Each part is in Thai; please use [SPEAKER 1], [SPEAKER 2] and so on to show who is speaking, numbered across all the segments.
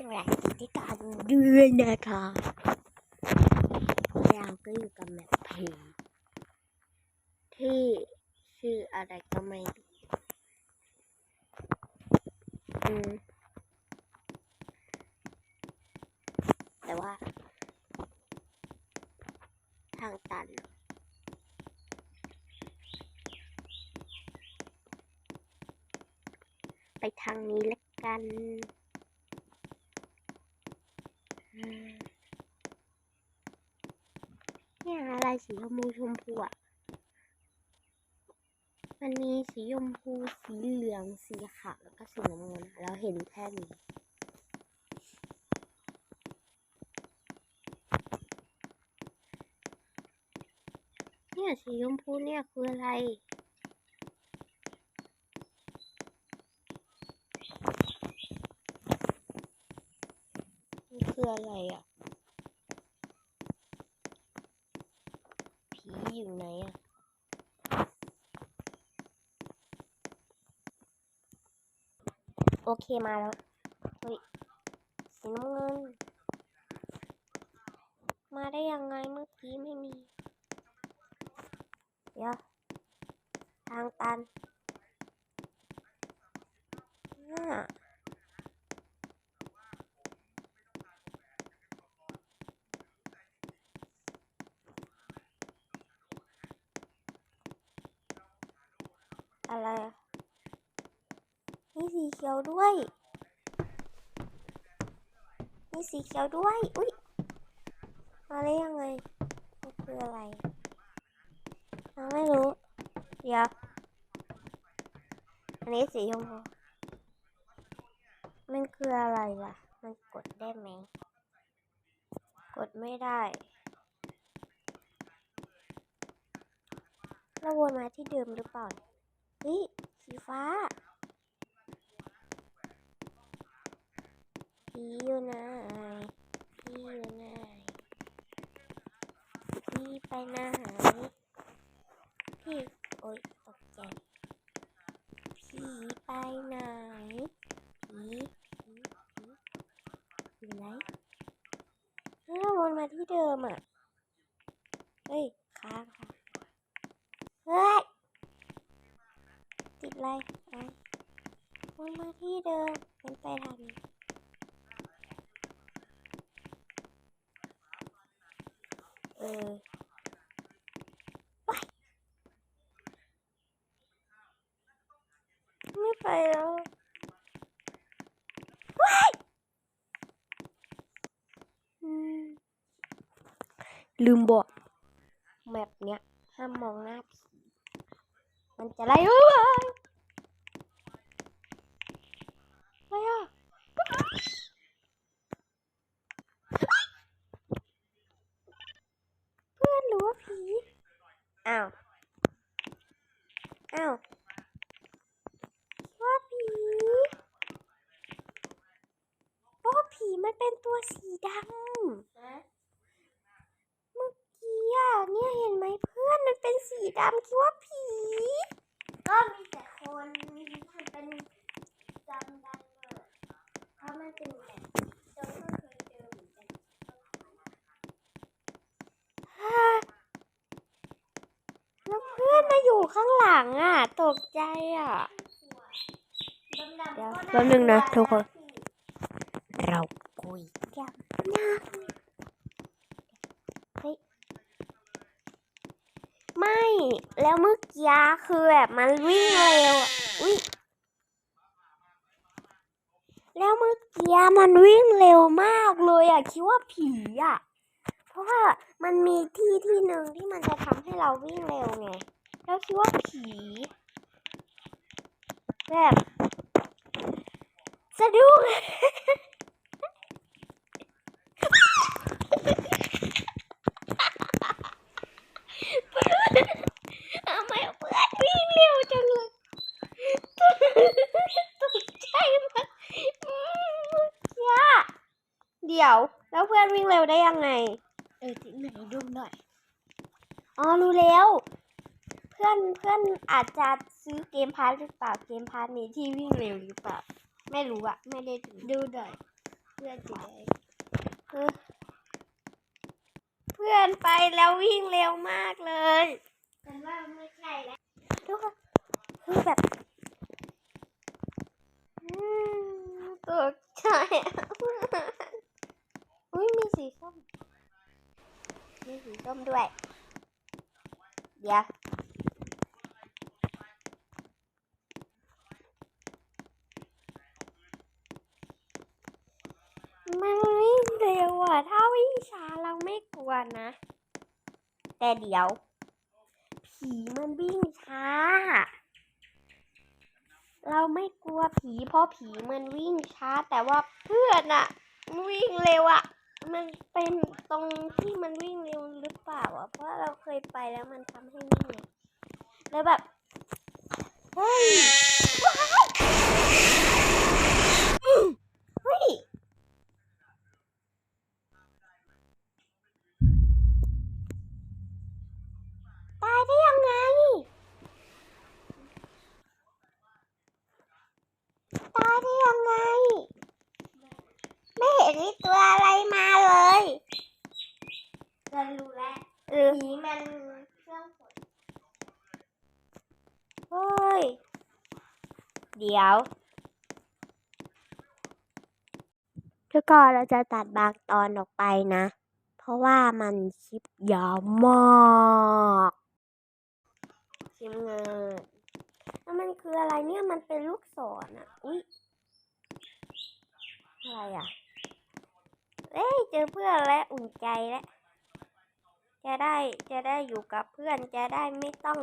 [SPEAKER 1] สวัสดีที่การด้วยนะคะเราก็อยู่กับแมปเพลงที่ชื่ออะไรก็ไม่รู้อืมแต่ว่า ทางตันไปทางนี้ละกัน เนี่ยอะไรสีชมพูชมพูอะ มันมีสีชมพูสีเหลืองสีขาวแล้วก็สีน้ำเงินเราเห็นแค่นี้เนี่ยสีชมพูเนี่ยคืออะไร คืออะไรอะ ผีอยู่ไหนอะ โอเคมาแล้ว เฮ้ยสีน้ำเงิน มาได้ยังไงเมื่อกี้ไม่มี เดี๋ยว ทางตันน่า อะไรอะมีสี เขียวด้วย มีสีเขียวด้วย อุ๊ยมาได้ยังไงมันคืออะไรเราไม่รู้ เดี๋ยว อันนี้สีชมพูมันคืออะไรล่ะ มันกดได้ไหม กดไม่ได้เราวนมาที่เดิมหรือเปล่าเฮ้ยสีฟ้า ผีอยู่ไหนผีอยู่ไหนผีไปไหนพี่โอ๊ยตกใจผีไปไหนผีผีผีอยู่ไหนแล้วเราวนมาที่เดิมอะ เฮ้ยค้างค่ะเฮ้ย ติดอะไรอะวนมาที่เดิมมันไปทางนี้ เออไปไม่ไป แล้วว้ายลืมบอกแมปเนี้ยห้ามมองหน้าผีมันจะไล่เอ้ยอะไรอะเพื่อนหรือว่าผีอ้าว อ้าวว่าผีว่าผีมันเป็น ตัวสีดำเมื่อกี้อะเนี่ยเห็นไหมเพื่อนมันเป็นสีดำคิดว่าผี ก็มีแต่คนมันเป็นดำดำอะเพราะมันเป็นแบบเราก็เคยเจอเหมือนกันแล้วเพื่อนมาอยู่ข้างหลังอะ ตกใจอะเดี๋ยวแป๊บนึงนะทุกคน เราคุยกั นะเฮ้ยไม่ แล้วเมื่อกี้คือแบบมันวิ่งเร็วอุ้ยแล้วเมื่อกี้มันวิ่งเร็วมากเลยอะคิดว่าผีอะเพราะว่ามันมีที่ที่หนึ่งที่มันจะทำให้เราวิ่งเร็วไงแล้วคิดว่าผีแบบสะดุ้ง ทำไมเพื่อนวิ่งเร็วจังเลยตกใจมากอืมเมื่อกี้เดี๋ยว แล้วเพื่อนวิ่งเร็วได้ยังไง
[SPEAKER 2] เออที่ไหนดูหน่อย
[SPEAKER 1] อ๋อรู้แล้ว เพื่อนเพื่อนอาจจะซื้อเกมพาร์ทหรือเปล่า เกมพาร์ทนี้ที่วิ่งเร็วหรือเปล่า ไม่รู้อะไม่ได้ดู
[SPEAKER 2] ดูหน่อย เพื่อนอยู่ไหน
[SPEAKER 1] เออเพื่อนไปแล้ววิ่งเร็วมากเลย
[SPEAKER 2] ฉันว่าไม่ใช่แล้ว
[SPEAKER 1] ทุกคนคือแบบอืมตกใจ อุ้ยมีสีส้ม มีสีส้มด้วย เดี๋ยวมันวิ่งเร็วอะ ถ้าวิ่งช้าเราไม่กลัวนะ แต่เดี๋ยว ผีมันวิ่งช้า เราไม่กลัวผีเพราะผีมันวิ่งช้า แต่ว่าเพื่อนอะวิ่งเร็วอะ มันเป็นตรงที่มันวิ่งเร็วหรือเปล่าอะ เพราะเราเคยไปแล้วมันทำให้วิ่งเร็วแล้วแบบเฮ้ยอืมเฮ้ยตายได้ยังไง ตายได้ยังไง ไม่เห็นมีตัวอะไรมาเลย
[SPEAKER 2] ฉันรู้ แล้ว
[SPEAKER 1] เอ
[SPEAKER 2] ผีมันเครื่องฝน
[SPEAKER 1] เฮ้ย เดี๋ยวแล้วก็เราจะตัดบางตอนออกไปนะ เพราะว่ามันคลิปยาวมากคลิปเงินแล้วมันคืออะไรเนี่ยมันเป็นลูกศรอะ อุ๊ย อะไรอะ เอ้ยเจอเพื่อนแล้ว อุ่นใจแล้ว จะได้จะได้อยู่กับเพื่อนจะได้ไม่ต้อง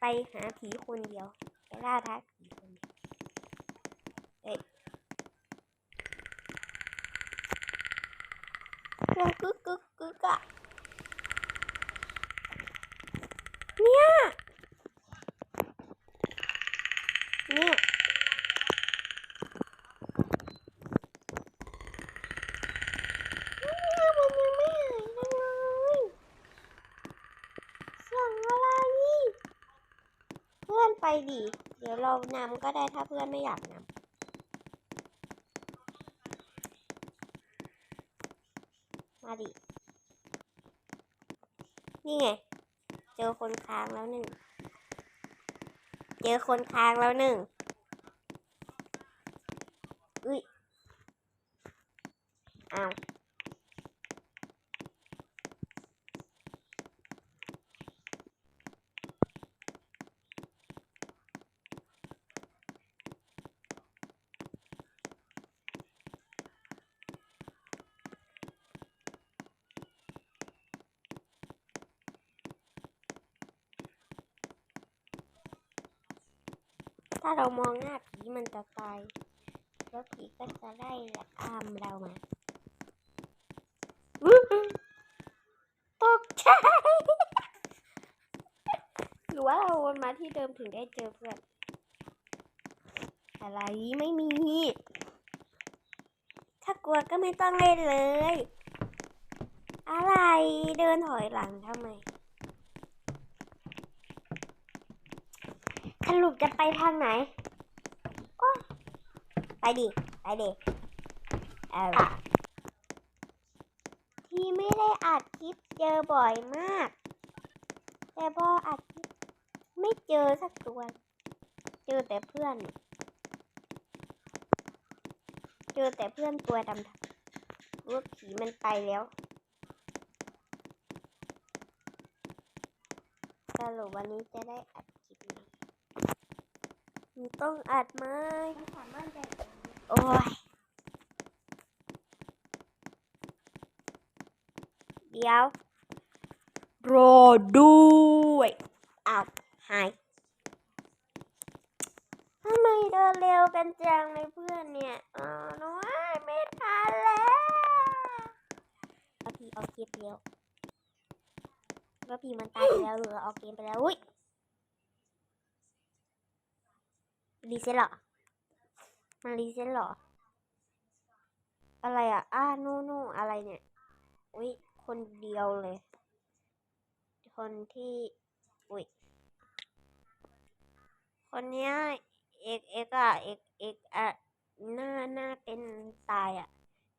[SPEAKER 1] ไปหาผีคนเดียวไปล่าท้าผีคนเดียวเอ้ยเครื่องกึกกึกกึกอะเนี่ย เนี่ยมันยังไม่หายเลยเสียงอะไร เพื่อนไป ดิเดี๋ยวเรานำก็ได้ถ้าเพื่อนไม่อยากนำมาดิ นี่ไง เจอคนค้างแล้วหนึ่ง เจอคนค้างแล้วหนึ่ง อุ้ยอ้าว ถ้าเรามองหน้าผีมันจะตาย แล้วผีก็จะไล่ตามเรามาตกใจหรือว่าเราวนมาที่เดิมถึงได้เจอเพื่อนอะไรไม่มี ถ้ากลัวก็ไม่ต้องเล่นเลย อะไรเดินถอยหลังทำไม ส รุปจะไปทางไหนไปดิ ไปดิเออที่ไม่ได้อัดคลิปเจอบ่อยมาก แต่พออัดคลิปไม่เจอสักตัว เจอแต่เพื่อน เจอแต่เพื่อนตัวดำรู้ว่าผีมันไปแล้วสรุปวันนี้จะได้อัด คลิปไหมมีต้องอัดไหม
[SPEAKER 2] ฉันสามารถแบ่ง
[SPEAKER 1] โอ้ย เดี๋ยวรอด้วยอ้าวหายทำไมเดินเร็วกันจังเลยเพื่อนเนี่ยอ๋อน้อยไม่ทันแล้วเอาพี่เอาเกมไปแล้วว่าพี่มันตายไปแล้วหรือเอาเกมไปแล้วอุ้ย รีเซ็ตเหรอ มันรีเซ็ตเหรอ อะไรอะ อ้าโน่โน่อะไรเนี่ย อุ้ย คนเดียวเลย คนที่ อุ้ย คนเนี้ย เอกเอกอะเอกเอกอะหน้าหน้าเป็นตายอะ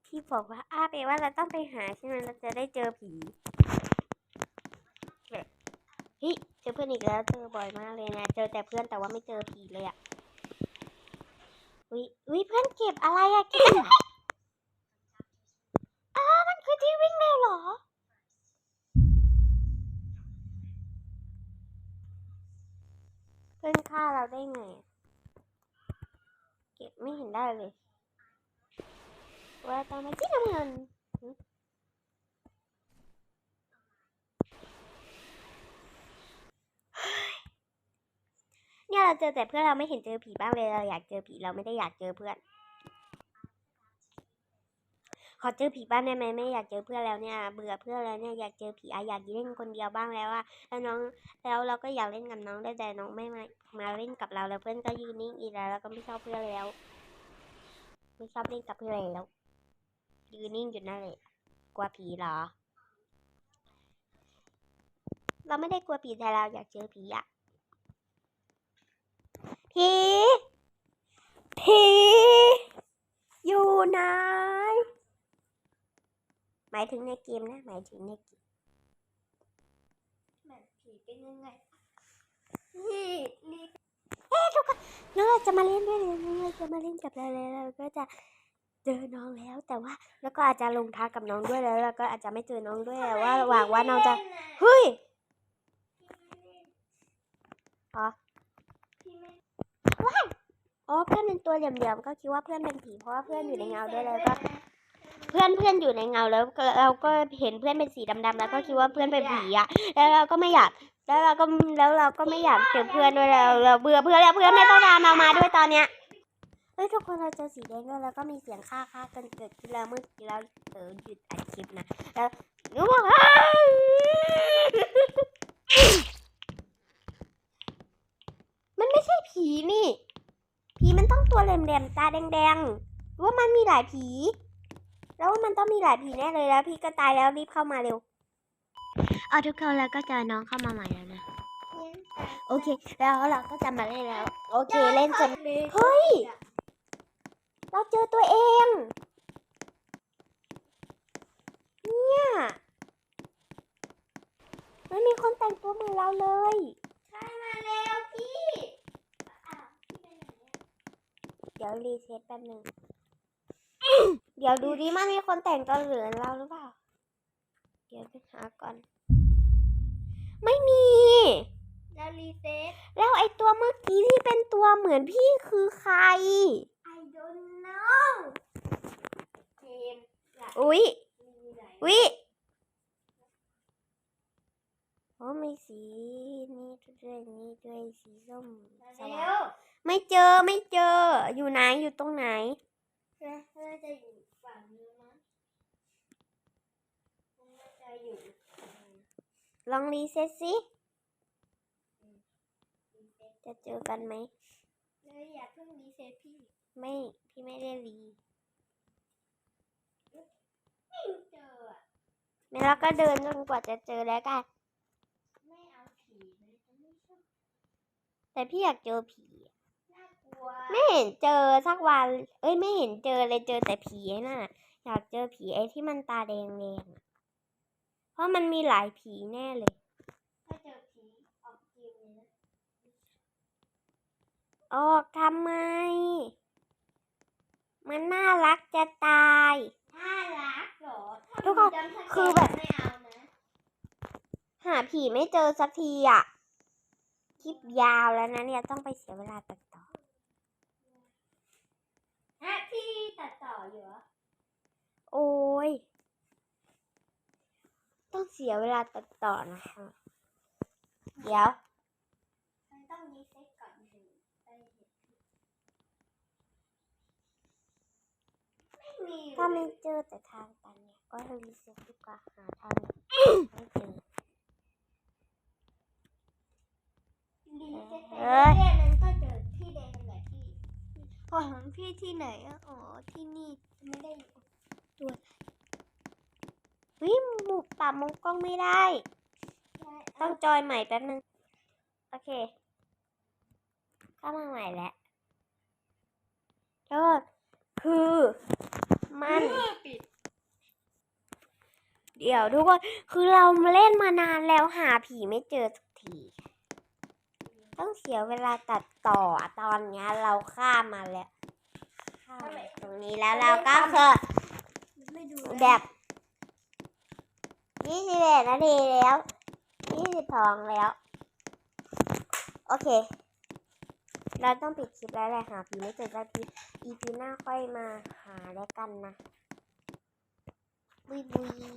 [SPEAKER 1] พี่บอกว่า อ้าไปว่าเราต้องไปหาใช่ไหมเราจะได้เจอผีเฮ้ยเจอเพื่อนอีกแล้ว เจอบ่อยมากเลยนะ เจอแต่เพื่อนแต่ว่าไม่เจอผีเลยอะ วิวิเพื่อนเก็บอะไรอะเก็บอะไรอ้ามันคือที่วิ่งเร็วเหรอ เพื่อนฆ่าเราได้ไงอะเก็บไม่เห็นได้เลย ว่าตอนมาที่น้ำเงินหึ เนี่ยเราเจอแต่เพื่อนเราไม่เห็นเจอผีบ้างเลยเราอยากเจอผีเราไม่ได้อยากเจอเพื่อน ขอเจอผีบ้างได้ไหมไม่อยากเจอเพื่อนแล้วเนี่ย เบื่อเพื่อนแล้วเนี่ยอยากเจอผีอะอยากเล่นคนเดียวบ้างแล้วอะแล้วน้องแล้วเราก็อยากเล่นกับน้องได้แต่น้องไม่มามาเล่นกับเราแล้วเพื่อนก็ยืนนิ่งอีกแล้วแล้วก็ไม่ชอบเพื่อนแล้ว ไม่ชอบเล่นกับเพื่อนแล้วยืนนิ่งอยู่นั่นแหละกลัวผีเหรอ เราไม่ได้กลัวผีแต่เราอยากเจอผีอะผี ผีอยู่ไหนหมายถึงในเกมนะ หมายถึงในเกม
[SPEAKER 2] แบบผีเป็นยังไงนี่นี่
[SPEAKER 1] แล้วเราจะมาเล่นด้วยเลยเราจะมาเล่นกับเราเลยเราก็จะเจอน้องแล้วแต่ว่าแล้วก็อาจจะลงท้ายกับน้องด้วยแล้วเราก็อาจจะไม่เจอน้องด้วยแต่ว่าหวังว่าน้องจะเฮ้ยอ๋อ
[SPEAKER 2] พี่ไม่
[SPEAKER 1] อ๋อเพื่อนเป็นตัวเหลี่ยมๆก็คิดว่าเพื่อนเป็นผีเพราะว่าเพื่อนอยู่ในเงาด้วยแล้วก็ เพื่อนเพื่อนอยู่ในเงาแล้วเราก็เห็นเพื่อนเป็นสีดำๆแล้วก็คิดว่าเพื่อนเป็นผีอะแล้วเราก็ไม่อยากแล้วเราก็แล้วเราก็ไม่อยากเจอเพื่อนด้วยเราเราเบื่อเพื่อนแล้วเพื่อนไม่ต้องตามเรามาด้วยตอนเนี้ยเฮ้ยทุกคนเราเจอสีแดงด้วยแล้วก็มีเสียงฆ่าฆ่ากันเกิดขึ้นแล้วเมื่อกี้เราเออหยุดอัดคลิปนะแล้วรู้ว่ามันไม่ใช่ผีนี่ ผีมันต้องตัวแหลมๆตาแดงๆว่ามันมีหลายผี แล้วว่ามันต้องมีหลายผีแน่เลยแล้วพี่ก็ตายแล้วรีบเข้ามาเร็วเอาทุกคนแล้วก็เจอน้องเข้ามาใหม่แล้วนะโอเค แล้วเราก็จะมาเล่นแล้ว โอเคเล่นจนเฮ้ย เราเจอตัวเอง เนี่ยไม่มีคนแต่งตัวเหมือนเราเลย
[SPEAKER 2] ใช่มาแล้วพี่อ้าวพี่ไปไหนอะ
[SPEAKER 1] เดี๋ยวรีเซ็ตแป๊บหนึ่ง เดี๋ยวดูดิมันมีคนแต่งตัวเหมือนเราหรือเปล่า เดี๋ยวไปหาก่อน ไม่มี
[SPEAKER 2] แล้วรีเซ็ต
[SPEAKER 1] แล้วไอตัวเมื่อกี้ที่เป็นตัวเหมือนพี่คือใคร
[SPEAKER 2] I don't know เกมหลัก
[SPEAKER 1] อุ๊ย
[SPEAKER 2] มีไหน
[SPEAKER 1] วิโอ้มีสี นี่ด้วยนี่ด้วยสีส้ม
[SPEAKER 2] มา
[SPEAKER 1] ส
[SPEAKER 2] แล้
[SPEAKER 1] ว่าง
[SPEAKER 2] ว
[SPEAKER 1] ไม่เจอไม่เจอ อยู่ไหนอยู่ตรงไหน
[SPEAKER 2] น่าจะอยู่ฝั่งนี้มั้งน่าจะอยู่ฝั่งนี้
[SPEAKER 1] ลองรีเซ็ตสิ
[SPEAKER 2] รีเซ็ต
[SPEAKER 1] จะเจอกันไหม
[SPEAKER 2] เลยอย่าเพิ่งรีเซ็ตพี่
[SPEAKER 1] ไม่พี่ไม่ได้รี
[SPEAKER 2] ไม่เจออะ
[SPEAKER 1] ไม่แล้วก็เดินจนกว่าจะเจอแล้วกัน
[SPEAKER 2] ไม่เอาผีเลยฉันไม่ชอบ
[SPEAKER 1] แต่พี่อยากเจอผี
[SPEAKER 2] น่ากลัว
[SPEAKER 1] ไม่เห็นเจอสักวัน เอ้ยไม่เห็นเจอเลยเจอแต่ผีไอ้น่ะอยากเจอผีไอ้ที่มันตาแดงแดงๆอะเพราะมันมีหลายผีแน่เลย
[SPEAKER 2] ถ้าเจอผีออกเกมเลยนะ
[SPEAKER 1] ออกทำไม มันน่ารักจะตาย
[SPEAKER 2] น่ารักเหรอถ้า
[SPEAKER 1] ทุกคน
[SPEAKER 2] มีจำสเกล
[SPEAKER 1] คือแบบ
[SPEAKER 2] ไม่เอานะ
[SPEAKER 1] หาผีไม่เจอสักทีอะ คลิปยาวแล้วนะเนี่ยต้องไปเสียเวลาตัดต่อ
[SPEAKER 2] ฮะพี่ ตัดต่ออยู่เหรอ
[SPEAKER 1] โอ้ย ต้องเสียเวลาตัดต่อนะคะ เดี๋ยว
[SPEAKER 2] มันต้องรีเซ็ตก่อนถึงได้เห็นไม่มี
[SPEAKER 1] ถ้าไม่เจอแต่ทางตันเนี่ย ก็รีเซ็ตดีกว่าหาทางไม่เจอ
[SPEAKER 2] รีเซ็ตไป
[SPEAKER 1] เอ้
[SPEAKER 2] เรื่อย ยๆมันก็เจอที่แดงแหละพี่ของพี่ที่ไหน อะอ๋อ ที่นี่ไม่ได้อยู่
[SPEAKER 1] วิหมูปรับมุมกล้องไม่ได้
[SPEAKER 2] ใช่
[SPEAKER 1] ต้
[SPEAKER 2] เอา
[SPEAKER 1] องจอยใหม่แป๊บนึง โอเค เข้ามาใหม่แล้วก็คือ มัน
[SPEAKER 2] ปิด
[SPEAKER 1] ดี๋ยวทุกคน คือเราเล่นมานานแล้วหาผีไม่เจอสักที ต้องเสียเวลาตัดต่ออะตอนเนี้ยเราข้ามมาแล้วข้ามมา ตรงนี้แล้วเราก็คือ
[SPEAKER 2] ไม่ดู
[SPEAKER 1] แบบยี่สิบเอ็ดนาทีแล้วยี่สิบสองแล้ว โอเค เราต้องปิดคลิปแล้วแหละหาผีไม่เจอสักทีอีพีหน้าค่อยมาหาแล้วกันนะบุยบุย